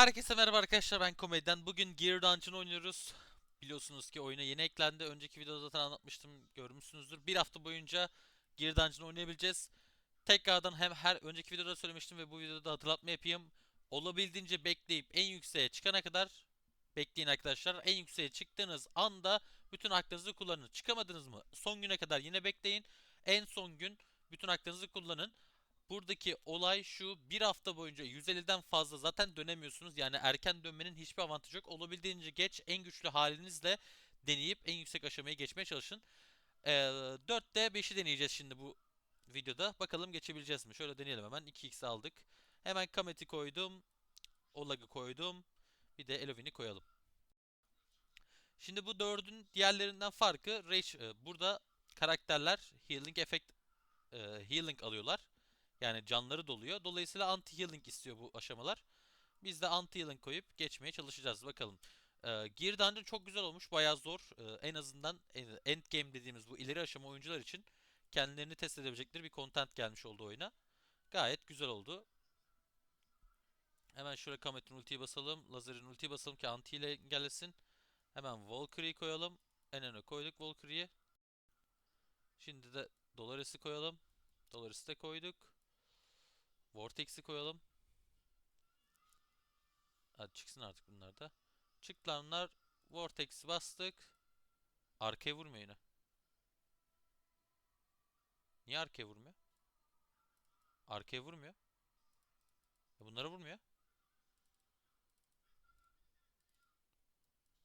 Herkese merhaba arkadaşlar ben Komediden. Bugün Gear Dungeon oynuyoruz. Biliyorsunuz ki oyuna yeni eklendi. Önceki videoda zaten anlatmıştım görmüşsünüzdür. Bir hafta boyunca Gear Dungeon oynayabileceğiz. Tekrardan hem her önceki videoda söylemiştim ve bu videoda da hatırlatma yapayım. Olabildiğince bekleyip en yükseğe çıkana kadar bekleyin arkadaşlar. En yükseğe çıktığınız anda bütün haklarınızı kullanın. Çıkamadınız mı? Son güne kadar yine bekleyin. En son gün bütün haklarınızı kullanın. Buradaki olay şu bir hafta boyunca 150'den fazla zaten dönemiyorsunuz. Yani erken dönmenin hiçbir avantajı yok. Olabildiğince geç en güçlü halinizle deneyip en yüksek aşamayı geçmeye çalışın. Ee, 4'te 5'i deneyeceğiz şimdi bu videoda. Bakalım geçebileceğiz mi? Şöyle deneyelim hemen. 2x aldık. Hemen Kamet'i koydum. Olag'ı koydum. Bir de Elovin'i koyalım. Şimdi bu dördün diğerlerinden farkı Rage, burada karakterler healing effect e, healing alıyorlar. Yani canları doluyor. Dolayısıyla anti healing istiyor bu aşamalar. Biz de anti healing koyup geçmeye çalışacağız. Bakalım. Ee, Gear Dungeon çok güzel olmuş. Bayağı zor. Ee, en azından e, end game dediğimiz bu ileri aşama oyuncular için kendilerini test edebilecekleri bir content gelmiş oldu oyuna. Gayet güzel oldu. Hemen şöyle Kamet'in ultiyi basalım. Lazer'in ultiyi basalım ki anti ile engellesin. Hemen Valkyrie'yi koyalım. En öne koyduk Valkyrie'yi. Şimdi de Dolores'i koyalım. Dolores'i de koyduk. Vortex'i koyalım. Hadi çıksın artık bunlar da. Çıktılar bunlar. Vortex'i bastık. Arkaya vurmuyor yine. Niye arkaya vurmuyor? Arkaya vurmuyor. E bunlara vurmuyor.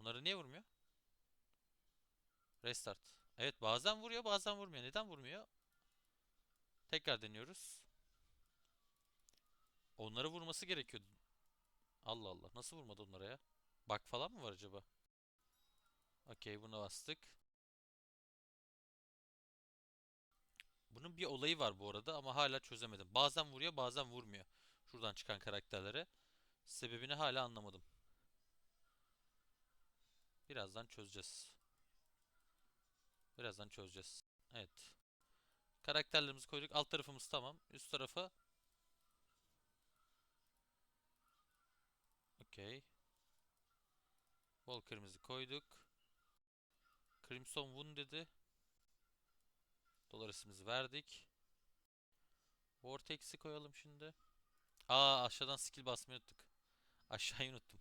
Onlara niye vurmuyor? Restart. Evet bazen vuruyor bazen vurmuyor. Neden vurmuyor? Tekrar deniyoruz. Onlara vurması gerekiyordu. Allah Allah. Nasıl vurmadı onlara ya? Bug falan mı var acaba? Okey buna bastık. Bunun bir olayı var bu arada ama hala çözemedim. Bazen vuruyor bazen vurmuyor. Şuradan çıkan karakterlere. Sebebini hala anlamadım. Birazdan çözeceğiz. Birazdan çözeceğiz. Evet. Karakterlerimizi koyduk. Alt tarafımız tamam. Üst tarafa Okey. Walker'ımızı koyduk. Crimson Wound dedi. Dolares'imizi verdik. Vortex'i koyalım şimdi. Aa aşağıdan skill basmayı unuttuk. Aşağıyı unuttum.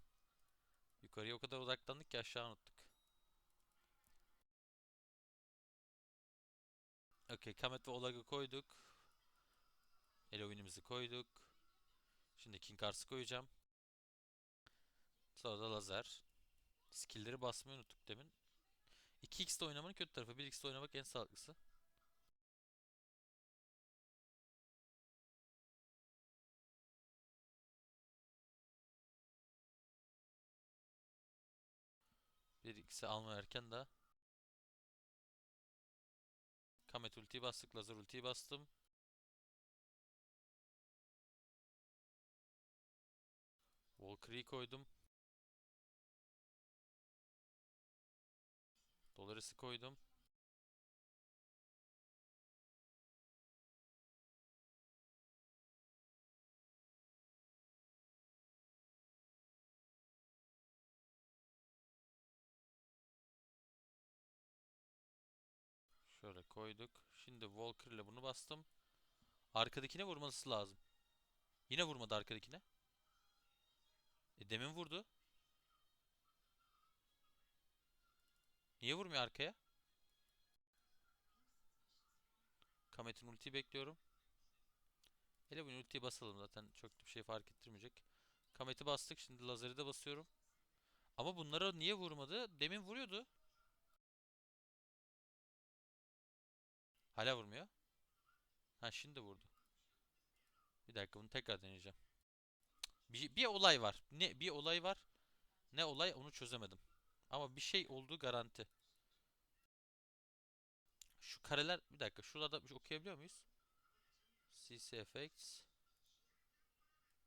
Yukarıya o kadar odaklandık ki aşağı unuttuk. Okey, Kamet ve Olag'ı koyduk. Elovin'imizi koyduk. Şimdi King Ars'ı koyacağım. Sonra da lazer. Skill'leri basmayı unuttuk demin. 2x'te oynamanın kötü tarafı. 1x'te oynamak en sağlıklısı. Bir x'i alma erken de. Kamet ultiyi bastık. Lazer ultiyi bastım. Valkyrie'yi koydum. Dolares'i koydum. Şöyle koyduk. Şimdi Walker ile bunu bastım. Arkadakine vurması lazım. Yine vurmadı arkadakine. E demin vurdu. Niye vurmuyor arkaya? Kamet'in ultiyi bekliyorum. Hele bu ultiyi basalım zaten çok bir şey fark ettirmeyecek. Kamet'i bastık şimdi lazeri de basıyorum. Ama bunlara niye vurmadı? Demin vuruyordu. Hala vurmuyor. Ha şimdi vurdu. Bir dakika bunu tekrar deneyeceğim. Bir, bir olay var. Ne bir olay var. Ne olay onu çözemedim. Ama bir şey olduğu garanti. Şu kareler bir dakika şurada bir şey okuyabiliyor muyuz? CC Effects.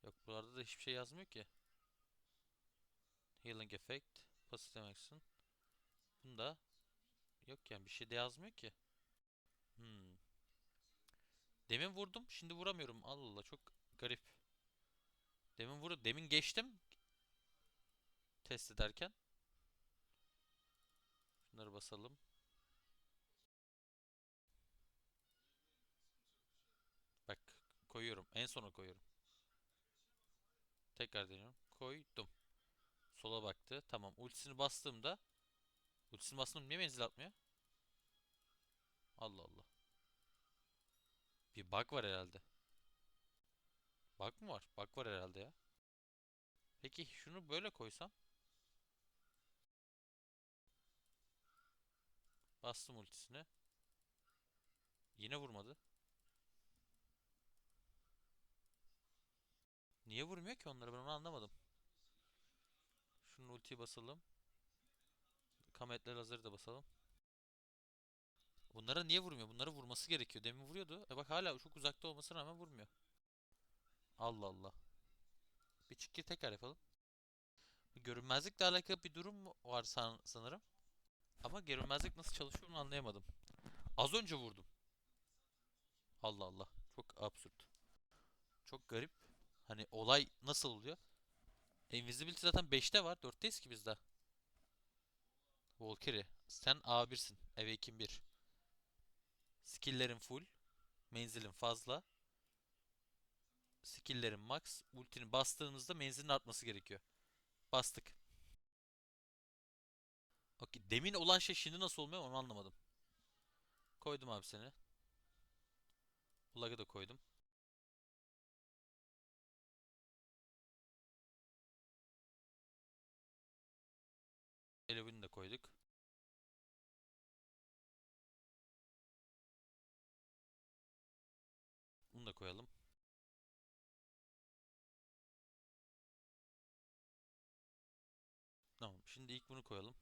Yok buralarda da hiçbir şey yazmıyor ki. Healing Effect. Passive Action. Bunda yok yani bir şey de yazmıyor ki. Hmm. Demin vurdum, şimdi vuramıyorum. Allah Allah çok garip. Demin vur, demin geçtim. Test ederken. Şunları basalım. Bak koyuyorum. En sona koyuyorum. Tekrar deniyorum. Koydum. Sola baktı. Tamam. Ultisini bastığımda ultisini bastığımda niye menzil atmıyor? Allah Allah. Bir bug var herhalde. Bug mı var? Bug var herhalde ya. Peki şunu böyle koysam? Bastım ultisine. Yine vurmadı. Niye vurmuyor ki onları ben onu anlamadım. Şunun ultiyi basalım. Kametler hazır da basalım. Bunlara niye vurmuyor? Bunları vurması gerekiyor. Demin vuruyordu. E bak hala çok uzakta olmasına rağmen vurmuyor. Allah Allah. Bir çık gir tekrar yapalım. Görünmezlikle alakalı bir durum var san sanırım. Ama görünmezlik nasıl çalışıyor onu anlayamadım. Az önce vurdum. Allah Allah. Çok absürt. Çok garip. Hani olay nasıl oluyor? Invisibility zaten 5'te var. 4'teyiz ki biz daha. Valkyrie. Sen A1'sin. Awaken 1. Skill'lerin full. Menzilin fazla. Skill'lerin max. Ultini bastığınızda menzilin artması gerekiyor. Bastık. Okey. Demin olan şey şimdi nasıl olmuyor onu anlamadım. Koydum abi seni. Lag'ı da koydum. Elevini de koyduk. Bunu da koyalım. Tamam. Şimdi ilk bunu koyalım.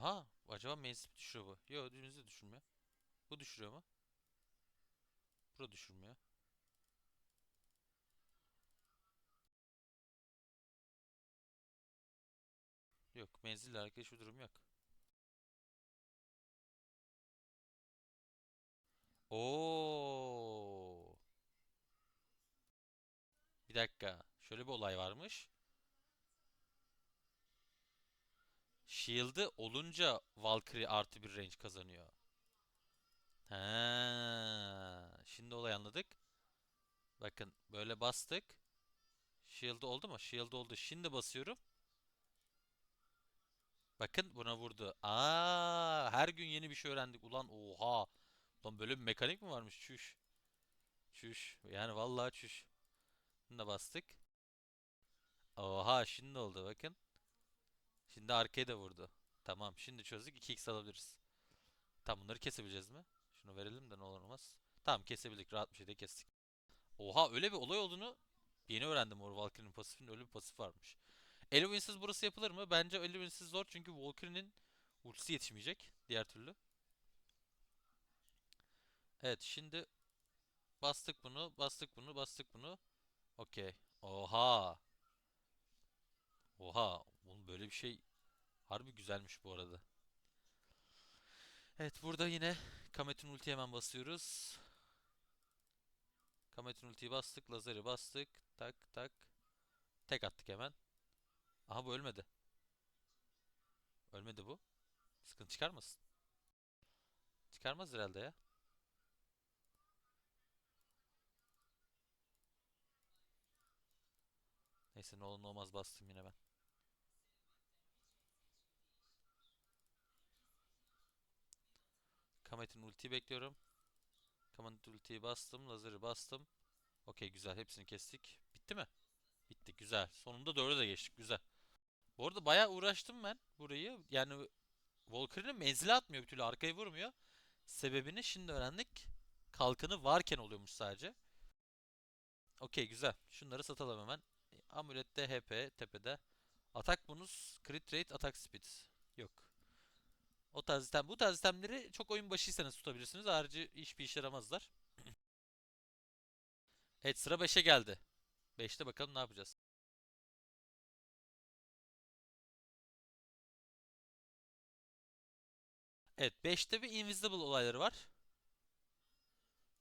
Aha. Acaba menzil mi düşürüyor bu? Yok menzil düşürmüyor. Bu düşürüyor mu? Bu da düşürmüyor. Yok. Menzille alakalı hiçbir durum yok. Oo. Bir dakika. Şöyle bir olay varmış. Shield'ı olunca Valkyrie artı bir range kazanıyor. Ha, şimdi olayı anladık. Bakın böyle bastık. Shield oldu mu? Shield oldu. Şimdi basıyorum. Bakın buna vurdu. Aa, her gün yeni bir şey öğrendik. Ulan oha. Lan böyle bir mekanik mi varmış? Çüş. Çüş. Yani vallahi çüş. Bunu da bastık. Oha şimdi oldu bakın. Şimdi arkaya da vurdu. Tamam şimdi çözdük 2x alabiliriz. Tamam bunları kesebileceğiz mi? Şunu verelim de ne olur olmaz. Tamam kesebildik rahat bir şekilde kestik. Oha öyle bir olay olduğunu yeni öğrendim Or Valkyrie'nin pasifinin öyle bir pasif varmış. Elovinsiz burası yapılır mı? Bence Elovinsiz zor çünkü Valkyrie'nin ultisi yetişmeyecek diğer türlü. Evet şimdi bastık bunu, bastık bunu, bastık bunu. Okey. Oha. Oha. Oğlum böyle bir şey harbi güzelmiş bu arada. Evet burada yine Kamet'in ulti hemen basıyoruz. Kamet'in ultiyi bastık. Lazer'i bastık. Tak tak. Tek attık hemen. Aha bu ölmedi. Ölmedi bu. Sıkıntı çıkarmasın. Çıkarmaz herhalde ya. Neyse ne olur ne olmaz bastım yine ben. Kamet'in ultiyi bekliyorum. Kamet'in ultiyi bastım. Lazer'i bastım. Okey güzel. Hepsini kestik. Bitti mi? Bitti. Güzel. Sonunda doğru da geçtik. Güzel. Bu arada bayağı uğraştım ben burayı. Yani Valkyrie'nin menzili atmıyor bir türlü. Arkayı vurmuyor. Sebebini şimdi öğrendik. Kalkanı varken oluyormuş sadece. Okey güzel. Şunları satalım hemen. Amulette HP tepede. Atak bonus, crit rate, atak speed. Yok. O tarz item. Bu tarz itemleri çok oyun başıysanız tutabilirsiniz. Harici hiçbir işe yaramazlar. Evet sıra 5'e geldi. 5'te bakalım ne yapacağız. Evet 5'te bir invisible olayları var.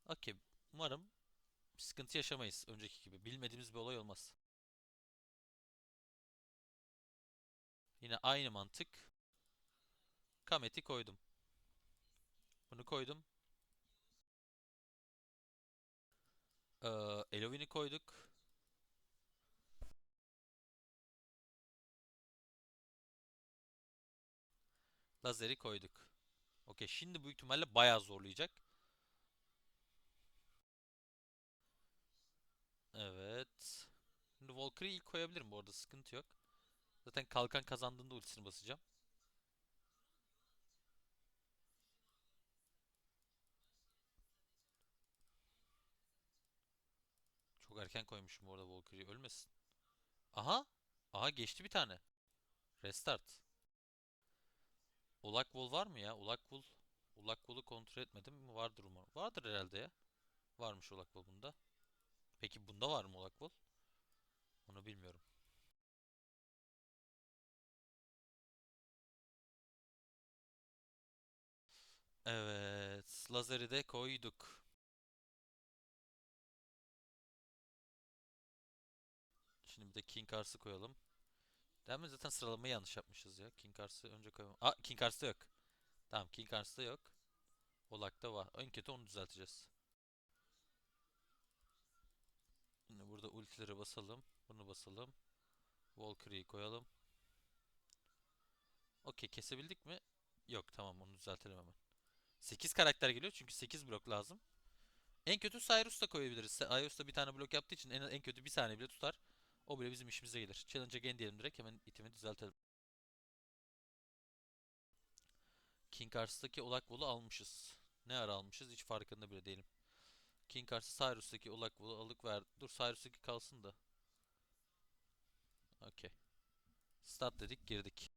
Okey. Umarım sıkıntı yaşamayız önceki gibi. Bilmediğimiz bir olay olmaz. Yine aynı mantık. Kamet'i koydum. Bunu koydum. Ee, Elovin'i koyduk. Lazer'i koyduk. Okey şimdi büyük ihtimalle bayağı zorlayacak. Evet. Şimdi Valkyrie'yi ilk koyabilirim bu arada sıkıntı yok. Zaten kalkan kazandığında ultisini basacağım. Çok erken koymuşum bu arada ölmesin. Aha. Aha geçti bir tane. Restart. Ulak Wall var mı ya? Ulak Wall. Ulak Wall'u kontrol etmedim mi? Vardır umarım. Vardır herhalde ya. Varmış Ulak Wall bunda. Peki bunda var mı Ulak Wall? Onu bilmiyorum. Evet. Lazeri de koyduk. De King Ars'ı koyalım. Mi? Zaten sıralamayı yanlış yapmışız ya. King Ars'ı önce koyalım. Aa King Ars'ta yok. Tamam King Ars'ta yok. Olak'ta var. En kötü onu düzelteceğiz. Şimdi burada ultileri basalım. Bunu basalım. Valkyrie'yi koyalım. Okey kesebildik mi? Yok tamam onu düzeltelim hemen. 8 karakter geliyor çünkü 8 blok lazım. En kötü Cyrus da koyabiliriz. Cyrus da bir tane blok yaptığı için en, en kötü bir saniye bile tutar. O bile bizim işimize gelir. Challenge again diyelim direkt hemen itimi düzeltelim. King Ars'taki Olak almışız. Ne ara almışız hiç farkında bile değilim. King Ars'ı Cyrus'taki Olak alık ver. Dur Cyrus'taki kalsın da. Okey. Start dedik girdik.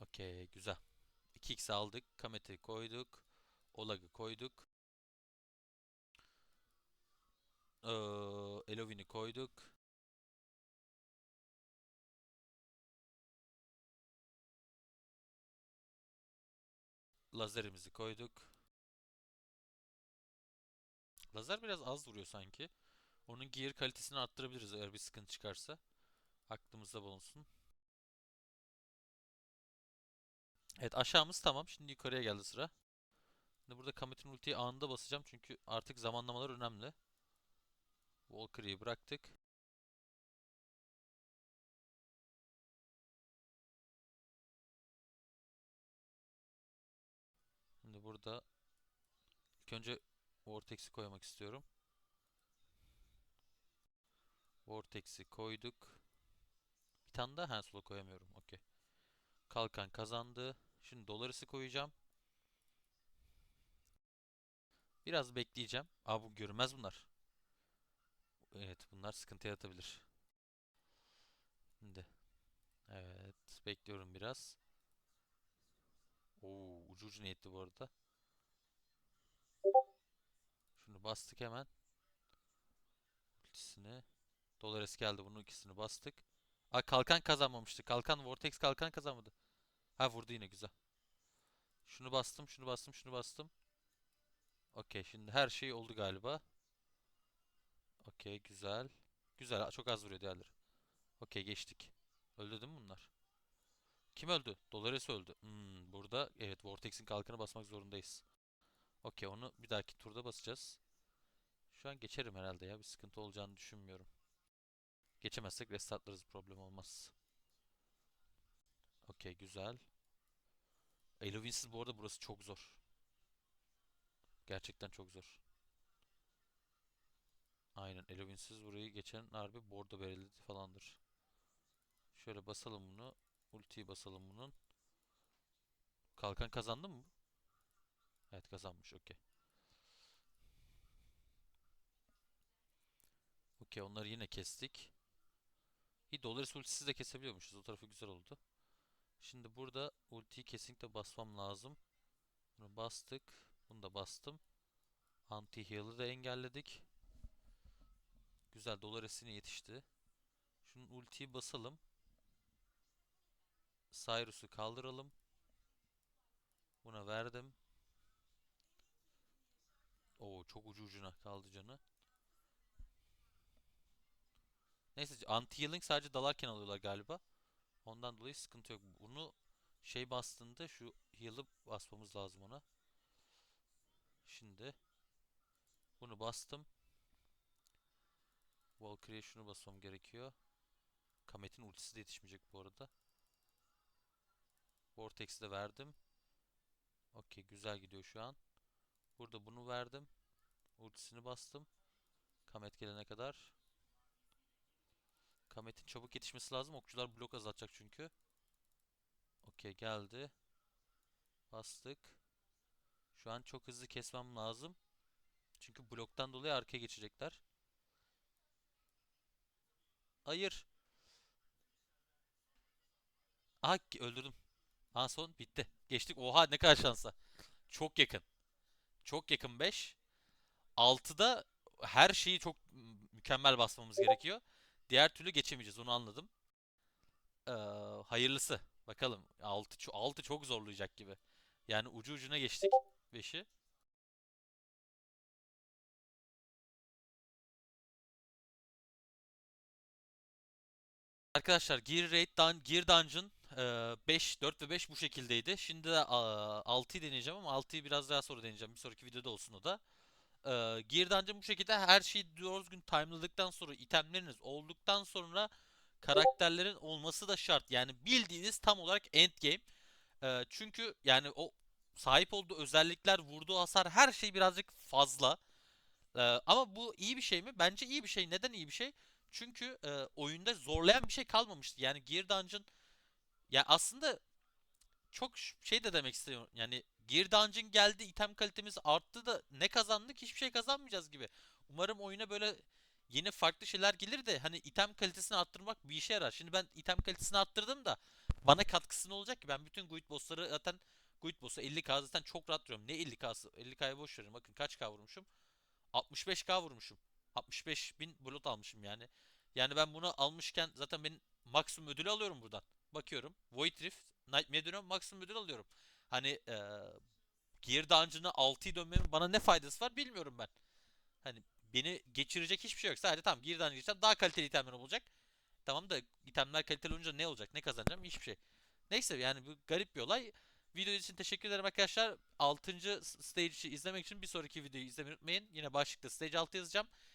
Okey güzel. 2x aldık. Kamet'i koyduk. Olag'ı koyduk. Ee, Elovin'i koyduk. Lazerimizi koyduk. Lazer biraz az vuruyor sanki. Onun gear kalitesini arttırabiliriz eğer bir sıkıntı çıkarsa. Aklımızda bulunsun. Evet aşağımız tamam. Şimdi yukarıya geldi sıra. Şimdi burada Kamet'in ultiyi anında basacağım çünkü artık zamanlamalar önemli. Valkyrie'yi bıraktık. Şimdi burada ilk önce Vortex'i koymak istiyorum. Vortex'i koyduk. Bir tane daha Hansel'ı koyamıyorum. Okey. Kalkan kazandı. Şimdi Dolaris'i koyacağım. Biraz bekleyeceğim. Aa bu görünmez bunlar. Evet bunlar sıkıntı yaratabilir. Şimdi. Evet bekliyorum biraz. Oo ucu ucu niyetli bu arada. Şunu bastık hemen. Ultisini. Dolares geldi bunun ikisini bastık. Aa kalkan kazanmamıştı. Kalkan Vortex kalkan kazanmadı. Ha vurdu yine güzel. Şunu bastım, şunu bastım, şunu bastım. Okey şimdi her şey oldu galiba. Okey güzel. Güzel çok az vuruyor diğerleri. Okey geçtik. Öldü değil mi bunlar? Kim öldü? Dolores öldü. Hmm, burada evet Vortex'in kalkanı basmak zorundayız. Okey onu bir dahaki turda basacağız. Şu an geçerim herhalde ya. Bir sıkıntı olacağını düşünmüyorum. Geçemezsek restartlarız problem olmaz. Okey güzel. Elovinsiz bu arada burası çok zor. Gerçekten çok zor. Aynen Elovinsiz burayı geçen harbi bordo bereli falandır. Şöyle basalım bunu. Ultiyi basalım bunun. Kalkan kazandı mı? Evet kazanmış okey. Okey onları yine kestik. İyi Dolaris ultisiz de kesebiliyormuşuz. O tarafı güzel oldu. Şimdi burada ultiyi kesinlikle basmam lazım. Bunu bastık. Bunu da bastım. Anti heal'ı da engelledik. Güzel Dolares'ine yetişti. Şunun ultiyi basalım. Cyrus'u kaldıralım. Buna verdim. Oo çok ucu ucuna kaldı canı. Neyse anti-healing sadece dalarken alıyorlar galiba. Ondan dolayı sıkıntı yok. Bunu şey bastığında şu heal'ı basmamız lazım ona. Şimdi bunu bastım. Valkyrie'ye şunu basmam gerekiyor. Kamet'in ultisi de yetişmeyecek bu arada. Vortex'i de verdim. Okey güzel gidiyor şu an. Burada bunu verdim. Ultisini bastım. Kamet gelene kadar. Kamet'in çabuk yetişmesi lazım. Okçular blok azaltacak çünkü. Okey geldi. Bastık. Şu an çok hızlı kesmem lazım. Çünkü bloktan dolayı arkaya geçecekler. Hayır. Ki- öldürdüm. Ha son bitti. Geçtik. Oha ne kadar şansa. Çok yakın. Çok yakın 5. 6'da her şeyi çok mükemmel basmamız gerekiyor. Diğer türlü geçemeyeceğiz onu anladım. Ee, hayırlısı. Bakalım. 6 6 çok zorlayacak gibi. Yani ucu ucuna geçtik 5'i. Arkadaşlar Gear Raid Dun Gear Dungeon e, 5, 4 ve 5 bu şekildeydi. Şimdi de 6'yı deneyeceğim ama 6'yı biraz daha sonra deneyeceğim. Bir sonraki videoda olsun o da. E, Gear Dungeon bu şekilde her şeyi doğru düzgün timeladıktan sonra itemleriniz olduktan sonra karakterlerin olması da şart. Yani bildiğiniz tam olarak endgame. E, çünkü yani o sahip olduğu özellikler, vurduğu hasar her şey birazcık fazla. E, ama bu iyi bir şey mi? Bence iyi bir şey. Neden iyi bir şey? Çünkü e, oyunda zorlayan bir şey kalmamıştı. Yani Gear Dungeon ya aslında çok şey de demek istemiyorum. Yani Gear Dungeon geldi, item kalitemiz arttı da ne kazandık? Hiçbir şey kazanmayacağız gibi. Umarım oyuna böyle yeni farklı şeyler gelir de hani item kalitesini arttırmak bir işe yarar. Şimdi ben item kalitesini arttırdım da bana katkısı ne olacak ki? Ben bütün guild bossları zaten guild boss'u 50k zaten çok rahat duruyorum. Ne 50k'sı? 50k'ya boş verin. Bakın kaç k vurmuşum? 65k vurmuşum. 65 bin blot almışım yani. Yani ben bunu almışken zaten ben maksimum ödülü alıyorum buradan. Bakıyorum. Void Rift, Nightmare dönüyorum maksimum ödül alıyorum. Hani eee Gear Dungeon'a 6'yı dönmemin bana ne faydası var bilmiyorum ben. Hani beni geçirecek hiçbir şey yok. Sadece tamam Gear Dungeon'a geçeceğim daha kaliteli itemler olacak. Tamam da itemler kaliteli olunca ne olacak? Ne kazanacağım? Hiçbir şey. Neyse yani bu garip bir olay. Video için teşekkür ederim arkadaşlar. 6. stage'i izlemek için bir sonraki videoyu izlemeyi unutmayın. Yine başlıkta stage 6 yazacağım.